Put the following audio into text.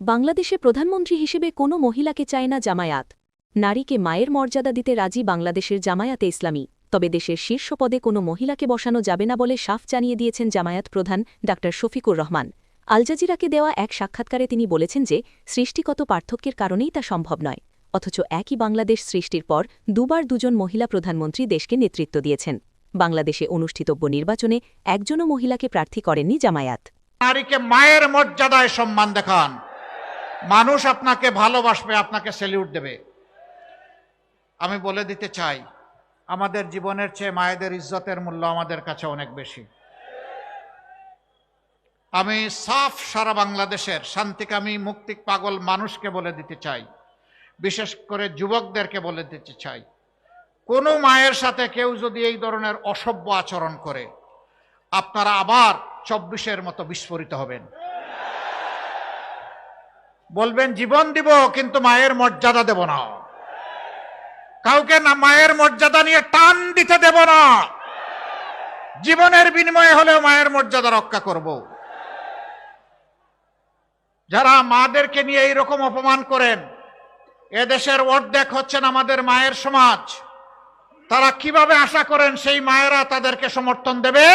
বাংলাদেশে প্রধানমন্ত্রী হিসেবে কোনো মহিলাকে চায় না জামায়াত। নারীকে মায়ের মর্যাদা দিতে রাজি বাংলাদেশের জামায়াতে ইসলামী। তবে দেশের শীর্ষ পদে কোনো মহিলাকে বসানো যাবে না বলে সাফ জানিয়ে দিয়েছেন জামায়াত প্রধান ডা শফিকুর রহমান। আল জাজিরাকে দেওয়া এক সাক্ষাৎকারে তিনি বলেছেন যে, সৃষ্টিগত পার্থক্যের কারণেই তা সম্ভব নয়। অথচ একই বাংলাদেশ সৃষ্টির পর দুবার দুজন মহিলা প্রধানমন্ত্রী দেশকে নেতৃত্ব দিয়েছেন। বাংলাদেশে অনুষ্ঠিতব্য নির্বাচনে একজনও মহিলাকে প্রার্থী করেননি জামায়াত। নারীকে মায়ের মর্যাদায় সম্মান দেখান। মানুষ আপনাকে ভালোবাসবে, আপনাকে স্যালিউট দেবে। আমি বলে দিতে চাই, আমাদের জীবনের চেয়ে মায়েদের ইজ্জতের মূল্য আমাদের কাছে অনেক বেশি। আমি সাফ সারা বাংলাদেশের শান্তিকামী মুক্তি পাগল মানুষকে বলে দিতে চাই, বিশেষ করে যুবকদেরকে বলে দিতে চাই, কোনো মায়ের সাথে কেউ যদি এই ধরনের অসভ্য আচরণ করে, আপনারা আবার চব্বিশের মতো বিস্ফোরিত হবেন। বলবেন, জীবন দিব, কিন্তু মায়ের মর্যাদা দেব না। কাউকে না মায়ের মর্যাদা নিয়ে টান দিতে দেব না। জীবনের বিনিময়ে হলেও মায়ের মর্যাদা রক্ষা করব। যারা মাদেরকে নিয়ে এইরকম অপমান করেন, এদেশের অর্ধেক হচ্ছেন আমাদের মায়ের সমাজ। তারা কীভাবে আশা করেন সেই মায়েরা তাদেরকে সমর্থন দেবে?